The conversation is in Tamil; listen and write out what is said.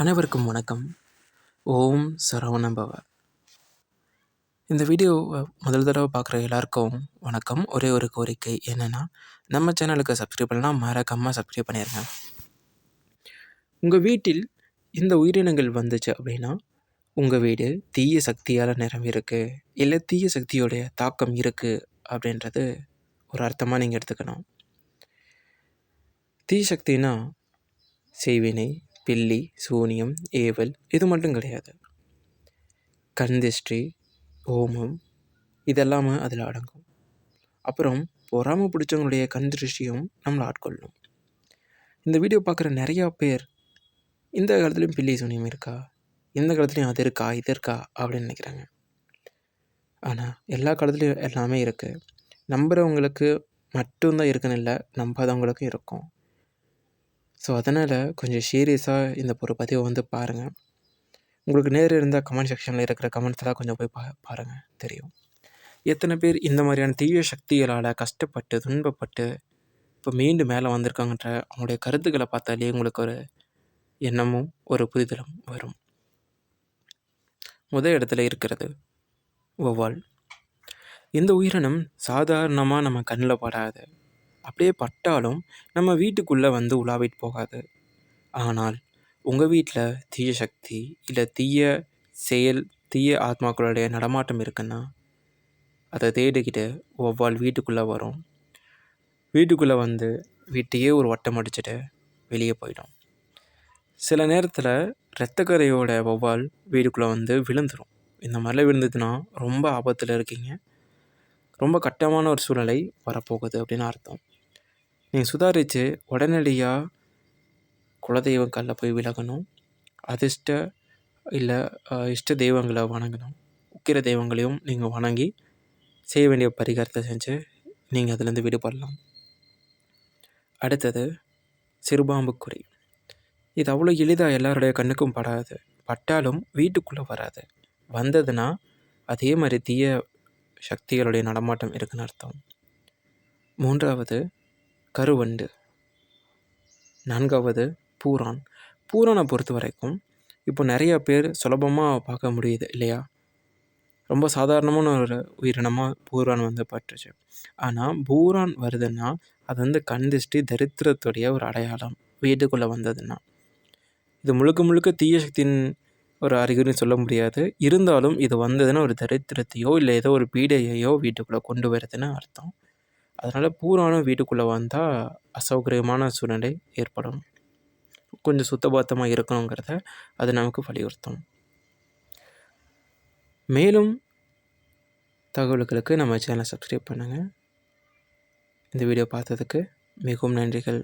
அனைவருக்கும் வணக்கம். ஓம் சரவணபவ இந்த வீடியோவை முதல் தடவை பார்க்குற எல்லாருக்கும் வணக்கம். ஒரே ஒரு கோரிக்கை என்னென்னா நம்ம சேனலுக்கு சப்ஸ்கிரைப் பண்ணலாம் மறக்காமல் சப்ஸ்கிரைப் பண்ணிடுங்க உங்கள் வீட்டில் இந்த உயிரினங்கள் வந்துச்சு அப்படின்னா உங்கள் வீடு தீய சக்தியால் நிரம்பியிருக்கு இல்லை தீய சக்தியோடைய தாக்கம் இருக்குது அப்படின்றது ஒரு அர்த்தமாக நீங்கள் எடுத்துக்கணும். தீய சக்தினா செய்வினை பில்லி சூனியம் ஏவல் இது மட்டும் கிடையாது. கந்திஷ்டி ஓமம் இதெல்லாமே அதில் அடங்கும். அப்புறம் பொறாமல் பிடிச்சவங்களுடைய கண் திருஷ்டியும் நம்மளை ஆட்கொள்ளும். இந்த வீடியோ பார்க்குற நிறையா பேர் இந்த காலத்துலேயும் பில்லி சூனியம் இருக்கா? இந்த காலத்துலேயும் அது இருக்கா? இது இருக்கா? அப்படின்னு நினைக்கிறாங்க. ஆனால் எல்லா காலத்துலேயும் எல்லாமே இருக்குது நம்புகிறவங்களுக்கு மட்டும்தான் இருக்குன்னு இல்லை நம்பாதவங்களுக்கும் இருக்கும். ஸோ அதனால் கொஞ்சம் சீரியஸாக இந்த ஒரு பதிவை வந்து பாருங்கள் உங்களுக்கு நேர் இருந்தால் கமெண்ட் செக்ஷனில் இருக்கிற கமெண்ட்ஸ்லாம் கொஞ்சம் போய் பா பாருங்கள் தெரியும். எத்தனை பேர் இந்த மாதிரியான தீய சக்திகளால் கஷ்டப்பட்டு துன்பப்பட்டு இப்போ மீண்டும் மேலே வந்திருக்காங்கன்ற அவங்களுடைய கருத்துக்களை பார்த்தாலே உங்களுக்கு ஒரு எண்ணமும் ஒரு புரிதலும் வரும். முதல் இடத்துல இருக்கிறது ஒவ்வால் இந்த உயிரினம் சாதாரணமாக நம்ம கண்ணில் படாது. அப்படியே பட்டாலும் நம்ம வீட்டுக்குள்ளே வந்து உலாவிட்டு போகாது. ஆனால் உங்கள் வீட்டில் தீய சக்தி இல்லை தீய செயல் தீய ஆத்மாக்களுடைய நடமாட்டம் இருக்குன்னா அதை தேடிக்கிட்டு ஒவ்வால் வீட்டுக்குள்ளே வரும். வீட்டுக்குள்ளே வந்து வீட்டையே ஒரு வட்டம் அடிச்சுட்டு வெளியே போயிடும். சில நேரத்தில் இரத்தக்கரையோட ஒவ்வால் வீட்டுக்குள்ளே வந்து விழுந்துடும் இந்த மாதிரிலாம் விழுந்ததுன்னா ரொம்ப ஆபத்தில் இருக்கீங்க. ரொம்ப கட்டமான ஒரு சூழ்நிலை வரப்போகுது அப்படின்னு அர்த்தம். நீங்கள் சுதாரித்து உடனடியாக குலதெய்வம் கல்லில் போய் விலகணும். அதிர்ஷ்ட இல்லை இஷ்ட தெய்வங்களை வணங்கணும். உக்கிர தெய்வங்களையும் நீங்கள் வணங்கி செய்ய வேண்டிய பரிகாரத்தை செஞ்சு நீங்கள் அதுலேருந்து விடுபடலாம். அடுத்தது சிறுபாம்புக்குறி இது அவ்வளோ எளிதாக எல்லாருடைய கண்ணுக்கும் படாது. பட்டாலும் வீட்டுக்குள்ளே வராது. வந்ததுன்னா அதே மாதிரி தீய சக்திகளுடைய நடமாட்டம் இருக்குன்னு அர்த்தம். மூன்றாவது கருவண்டு. நான்காவது பூரான். பூரானை பொறுத்த வரைக்கும் இப்போ நிறையா பேர் சுலபமாக பார்க்க முடியுது இல்லையா? ரொம்ப சாதாரணமான ஒரு உயிரினமாக பூரான் வந்து பட்டுச்சு. ஆனால் பூரான் வருதுன்னா அது வந்து கந்திஷ்டி தரித்திரத்துடைய ஒரு அடையாளம் வீட்டுக்குள்ளே வந்ததுன்னா. இது முழுக்க முழுக்க தீய சக்தியின் ஒரு அறிகுறின்னு சொல்ல முடியாது. இருந்தாலும் இது வந்ததுன்னா ஒரு தரித்திரத்தையோ இல்லை ஏதோ ஒரு பீடையையோ வீட்டுக்குள்ளே கொண்டு வருதுன்னு அர்த்தம். அதனால் பூரானும் வீட்டுக்குள்ளே வந்தால் அசௌகரியமான சூழ்நிலை ஏற்படும். கொஞ்சம் சுத்தபத்தமாக இருக்கணுங்கிறத அது நமக்கு வலியுறுத்தும். மேலும் தகவல்களுக்கு நம்ம சேனலை சப்ஸ்கிரைப் பண்ணுங்கள் இந்த வீடியோ பார்த்ததுக்கு மிகவும் நன்றிகள்.